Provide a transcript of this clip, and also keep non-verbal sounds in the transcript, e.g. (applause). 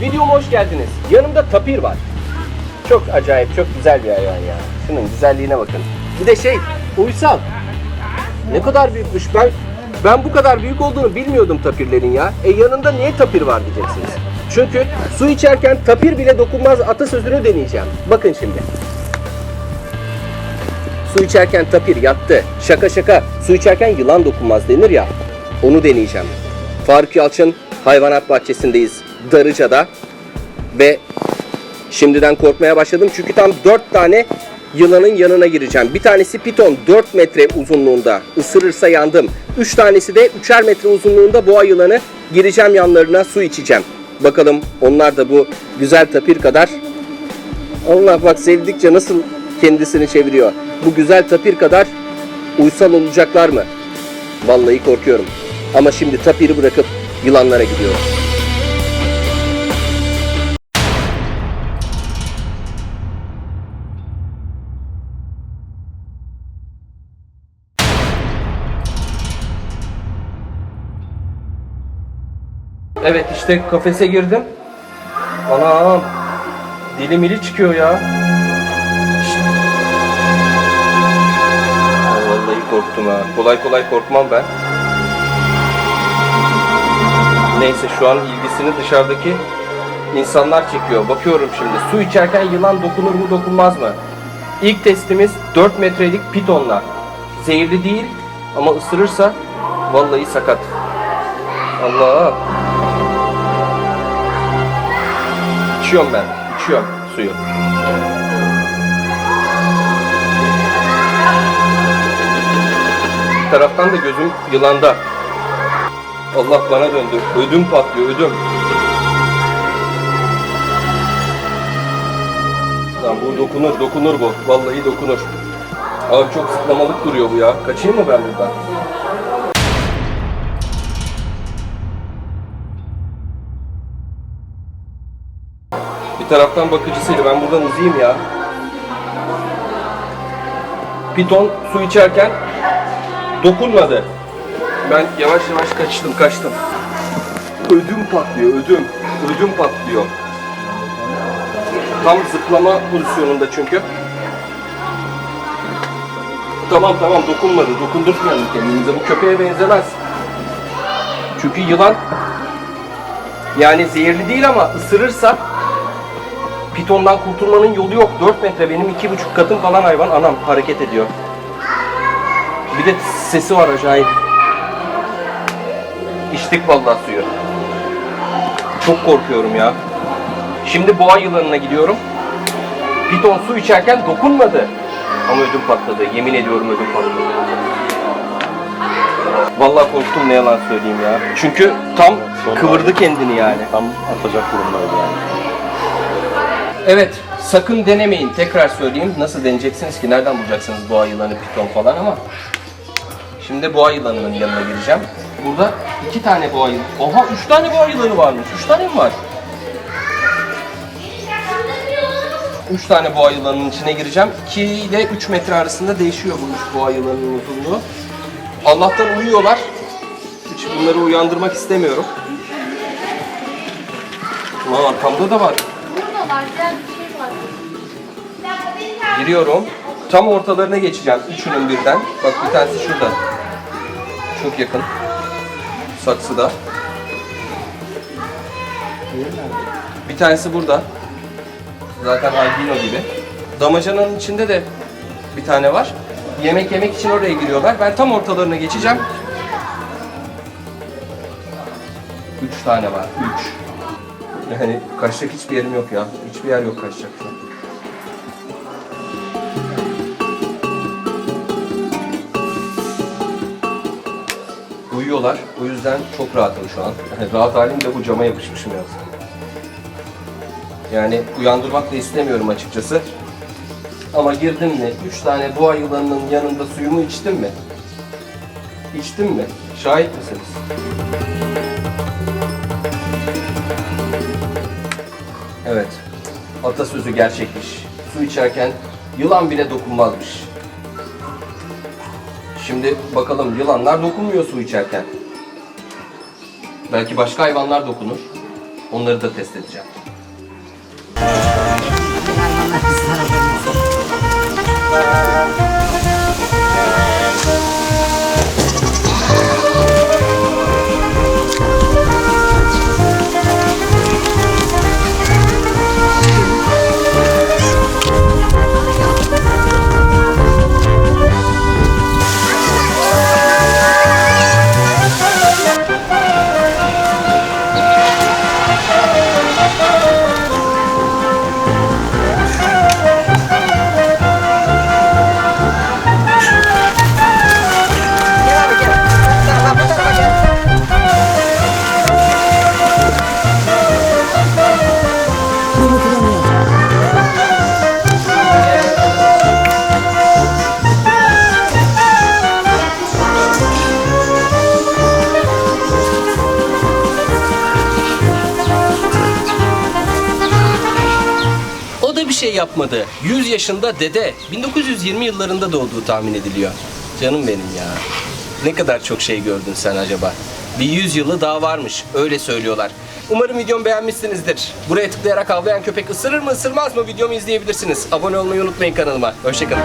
videoma hoş geldiniz. Yanımda tapir var. Çok acayip, çok güzel bir hayvan ya. Şunun güzelliğine bakın. Bir de şey, uysal. Ne kadar büyükmüş. Ben ben bu kadar büyük olduğunu bilmiyordum tapirlerin ya. E yanında niye tapir var diyeceksiniz. Çünkü su içerken tapir bile dokunmaz atasözünü deneyeceğim. Bakın şimdi. Su içerken tapir yattı. Şaka şaka. Su içerken yılan dokunmaz denir ya. Onu deneyeceğim. Faruk Yalçın Hayvanat Bahçesi'ndeyiz. Darıca'da. Ve şimdiden korkmaya başladım. Çünkü tam 4 tane yılanın yanına gireceğim. Bir tanesi piton 4 metre uzunluğunda. Isırırsa yandım. 3 tanesi de 3'er metre uzunluğunda boğa yılanı. Gireceğim yanlarına su içeceğim. Bakalım onlar da bu güzel tapir kadar Allah bak sevdikçe nasıl kendisini çeviriyor. Bu güzel tapir kadar uysal olacaklar mı? Vallahi korkuyorum. Ama şimdi tapiri bırakıp yılanlara gidiyorum. Evet işte kafese girdim. Anam dili mili çıkıyor ya. Vallahi korktum ha. Kolay kolay korkmam ben. Neyse şu an ilgisini dışarıdaki insanlar çekiyor. Bakıyorum şimdi. Su içerken yılan dokunur mu dokunmaz mı? İlk testimiz 4 metrelik pitonla. Zehirli değil ama ısırırsa vallahi sakat. Allah. İçiyorum ben. İçiyorum suyu. Bir taraftan da gözüm yılanda. Allah bana döndü. Ödüm patlıyor, ödüm. Lan bu dokunur, dokunur bu. Vallahi dokunur. Abi çok sıklamalık duruyor bu ya. Kaçayım mı ben buradan? Taraftan bakıcısıydı. Ben buradan uzayayım ya. Piton su içerken dokunmadı. Ben yavaş yavaş kaçtım, kaçtım. Ödüm patlıyor, ödüm. Ödüm patlıyor. Tam zıplama pozisyonunda çünkü. Tamam tamam dokunmadı. Dokundurtmayalım kendimize. Bu köpeğe benzemez. Çünkü yılan yani zehirli değil ama ısırırsa pitondan kurtulmanın yolu yok. 4 metre benim iki buçuk katım falan hayvan. Anam hareket ediyor. Bir de sesi var acayip. İçtik vallahi suyu. Çok korkuyorum ya. Şimdi boğa yılanına gidiyorum. Piton su içerken dokunmadı. Ama ödüm patladı. Yemin ediyorum ödüm patladı. Vallahi korktum ne yalan söyleyeyim ya. Çünkü tam kıvırdı kendini yani. Tam atacak durumdaydı yani. Evet, sakın denemeyin. Tekrar söyleyeyim. Nasıl deneyeceksiniz ki? Nereden bulacaksınız boğa yılanı, piton falan ama. Şimdi boğa yılanının yanına gireceğim. Burada iki tane boğa yılanı. Oha, üç tane boğa yılanı varmış. Üç tane mi var? Üç tane boğa yılanının içine gireceğim. 2 ile 3 metre arasında değişiyor bu boğa yılanının uzunluğu. Allah'tan uyuyorlar. Hiç bunları uyandırmak istemiyorum. Aa, arkamda da var. Giriyorum. Tam ortalarına geçeceğim. Üçünün birden. Bak bir tanesi şurada. Çok yakın. Saksıda. Bir tanesi burada. Zaten albino gibi. Damacananın içinde de bir tane var. Yemek yemek için oraya giriyorlar. Ben tam ortalarına geçeceğim. Üç tane var. Üç. Yani kaçacak hiçbir yerim yok ya. Hiçbir yer yok kaçacak. Uyuyorlar. O yüzden çok rahatım şu an. Yani rahat halim de bu cama yapışmışım yalnız. Yani uyandırmak da istemiyorum açıkçası. Ama girdim mi, üç tane boğa yılanının yanında suyumu içtim mi? İçtim mi? Şahit misiniz? Atasözü gerçekmiş. Su içerken yılan bile dokunmazmış. Şimdi bakalım yılanlar dokunmuyor su içerken. Belki başka hayvanlar dokunur. Onları da test edeceğim. O (laughs) da şey yapmadı. 100 yaşında dede. 1920 yıllarında doğduğu tahmin ediliyor. Canım benim ya. Ne kadar çok şey gördün sen acaba? Bir 100 yılı daha varmış. Öyle söylüyorlar. Umarım videomu beğenmişsinizdir. Buraya tıklayarak avlayan köpek ısırır mı ısırmaz mı videomu izleyebilirsiniz. Abone olmayı unutmayın kanalıma. Hoşçakalın.